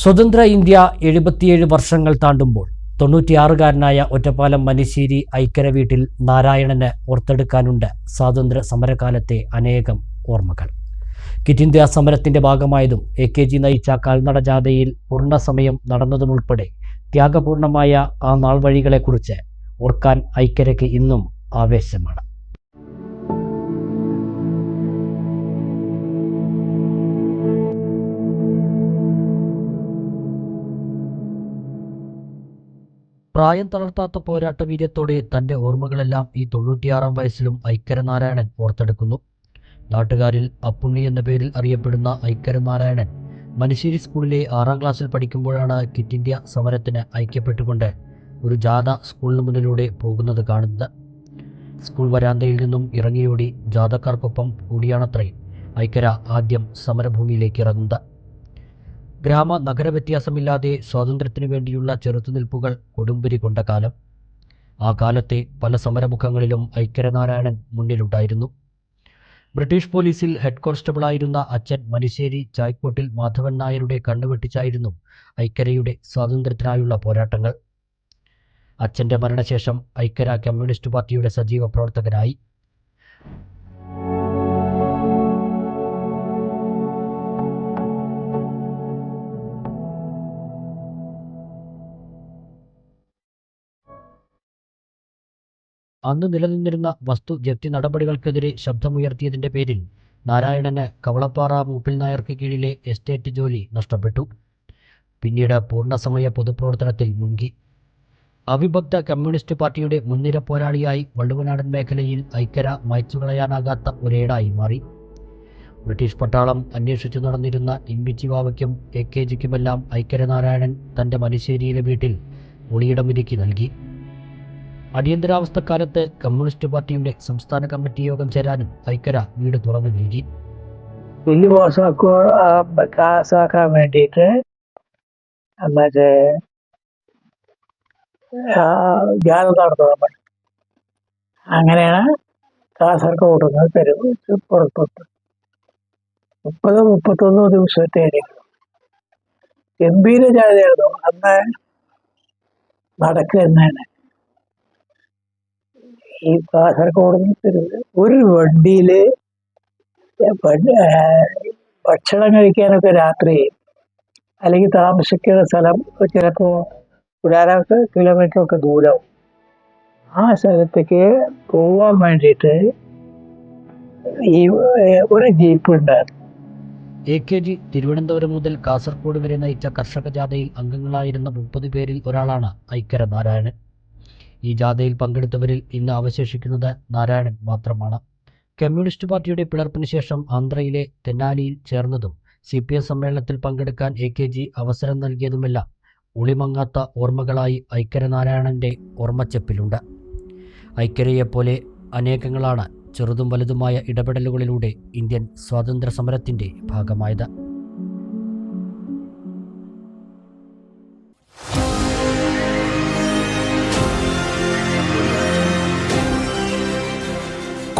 സ്വതന്ത്ര ഇന്ത്യ എഴുപത്തിയേഴ് വർഷങ്ങൾ താണ്ടുമ്പോൾ തൊണ്ണൂറ്റിയാറുകാരനായ ഒറ്റപ്പാലം മനിശ്ശേരി ഐക്കര വീട്ടിൽ നാരായണന് ഓർത്തെടുക്കാനുണ്ട് സ്വാതന്ത്ര്യ സമരകാലത്തെ അനേകം ഓർമ്മകൾ. കിറ്റ് ഇന്ത്യ സമരത്തിന്റെ ഭാഗമായതും എ കെ ജി നയിച്ച കാൽനട ജാഥയിൽ പൂർണസമയം നടന്നതുമുൾപ്പെടെ ത്യാഗപൂർണമായ ആ നാൾ വഴികളെക്കുറിച്ച് ഓർക്കാൻ ഐക്കരയ്ക്ക് ഇന്നും ആവേശമാണ്. പ്രായം തളർത്താത്ത പോരാട്ട വീര്യത്തോടെ തന്റെ ഓർമ്മകളെല്ലാം ഈ തൊണ്ണൂറ്റിയാറാം വയസ്സിലും ഐക്കരനാരായണൻ ഓർത്തെടുക്കുന്നു. നാട്ടുകാരിൽ അപ്പുണ്ണി എന്ന പേരിൽ അറിയപ്പെടുന്ന ഐക്കരനാരായണൻ മനുശ്ശേരി സ്കൂളിലെ ആറാം ക്ലാസ്സിൽ പഠിക്കുമ്പോഴാണ് കിറ്റ് ഇന്ത്യ സമരത്തിന് ഐക്യപ്പെട്ടുകൊണ്ട് ഒരു ജാഥ സ്കൂളിന് മുന്നിലൂടെ പോകുന്നത് കാണുന്നത്. സ്കൂൾ വരാന്തയിൽ നിന്നും ഇറങ്ങിയോടി ജാഥക്കാർക്കൊപ്പം കൂടിയാണത്രേ ഐക്കര ആദ്യം സമരഭൂമിയിലേക്ക് ഇറങ്ങുന്നത്. ഗ്രാമ നഗര വ്യത്യാസമില്ലാതെ സ്വാതന്ത്ര്യത്തിനു വേണ്ടിയുള്ള ചെറുത്തുനിൽപ്പുകൾ കൊടുമ്പിരി കൊണ്ട കാലം. ആ കാലത്തെ പല സമരമുഖങ്ങളിലും ഐക്യരനാരായണൻ മുന്നിലുണ്ടായിരുന്നു. ബ്രിട്ടീഷ് പോലീസിൽ ഹെഡ് കോൺസ്റ്റബിളായിരുന്ന അച്ഛൻ മനിശ്ശേരി ചായ്ക്കോട്ടിൽ മാധവൻ നായരുടെ കണ്ണുവെട്ടിച്ചായിരുന്നു ഐക്യരയുടെ സ്വാതന്ത്ര്യത്തിനായുള്ള പോരാട്ടങ്ങൾ. അച്ഛന്റെ മരണശേഷം ഐക്യര കമ്മ്യൂണിസ്റ്റ് പാർട്ടിയുടെ സജീവ പ്രവർത്തകനായി. അന്ന് നിലനിന്നിരുന്ന വസ്തു ജപ്തി നടപടികൾക്കെതിരെ ശബ്ദമുയർത്തിയതിന്റെ പേരിൽ നാരായണന് കവളപ്പാറ മൂപ്പിൽ നായർക്ക് കീഴിലെ എസ്റ്റേറ്റ് ജോലി നഷ്ടപ്പെട്ടു. പിന്നീട് പൂർണസമയ പൊതുപ്രവർത്തനത്തിൽ മുങ്ങി. അവിഭക്ത കമ്മ്യൂണിസ്റ്റ് പാർട്ടിയുടെ മുൻനിര പോരാളിയായി വള്ളുവനാടൻ മേഖലയിൽ ഐക്യര മായ്ച്ചുകളയാനാകാത്ത ഒരേടായി മാറി. ബ്രിട്ടീഷ് പട്ടാളം അന്വേഷിച്ചു നടന്നിരുന്ന ഇമ്പിച്ചി വാവയ്ക്കും എ കെ ജിക്കുമെല്ലാം ഐക്യര നാരായണൻ തന്റെ മനുശ്ശേരിയിലെ വീട്ടിൽ ഒളിയിടമൊരുക്കി നൽകി. അടിയന്തരാവസ്ഥക്കാലത്ത് കമ്മ്യൂണിസ്റ്റ് പാർട്ടിയുടെ സംസ്ഥാന കമ്മിറ്റി യോഗം ചേരാനും ഐക്കര വീട് തുറന്നു നൽകി വലിയ പാസ്സാക്കാൻ വേണ്ടിയിട്ട് മറ്റേ ജാഥ നടന്നു നമ്മൾ അങ്ങനെയാണ് കാസർഗോഡ് നിന്ന് പുറപ്പെട്ടു മുപ്പത് മുപ്പത്തൊന്ന് ദിവസത്തെ ഗംഭീര ജാഥയായിരുന്നു അന്ന് നടക്കുന്നതാണ് ഈ കാസർഗോഡ് ഒരു വണ്ടിയിൽ ഭക്ഷണം കഴിക്കാനൊക്കെ രാത്രി അല്ലെങ്കിൽ താമസിക്കുന്ന സ്ഥലം ചിലപ്പോൾ ഒരാൾക്ക് കിലോമീറ്റർ ഒക്കെ ദൂരം. ആ സ്ഥലത്തേക്ക് പോവാൻ വേണ്ടിയിട്ട് ഈ ഒരു ജീപ്പ് ഉണ്ടായിരുന്നു എ കെ ജി തിരുവനന്തപുരം മുതൽ കാസർഗോഡ് വരെ നയിച്ച കർഷക ജാഥയിൽ അംഗങ്ങളായിരുന്ന മുപ്പത് പേരിൽ ഒരാളാണ് ഐക്കര നാരായണൻ. ഈ ജാഥയിൽ പങ്കെടുത്തവരിൽ ഇന്ന് അവശേഷിക്കുന്നത് നാരായണൻ മാത്രമാണ്. കമ്മ്യൂണിസ്റ്റ് പാർട്ടിയുടെ പിളർപ്പിന് ശേഷം ആന്ധ്രയിലെ തെന്നാലിയിൽ ചേർന്നതും സി പി എം സമ്മേളനത്തിൽ പങ്കെടുക്കാൻ എ കെ ജി അവസരം നൽകിയതുമെല്ലാം ഒളിമങ്ങാത്ത ഓർമ്മകളായി ഐക്കര നാരായണന്റെ ഓർമ്മച്ചെപ്പിലുണ്ട്. ഐക്കരയെപ്പോലെ അനേകങ്ങളാണ് ചെറുതും വലുതുമായ ഇടപെടലുകളിലൂടെ ഇന്ത്യൻ സ്വാതന്ത്ര്യ സമരത്തിന്റെ ഭാഗമായത്.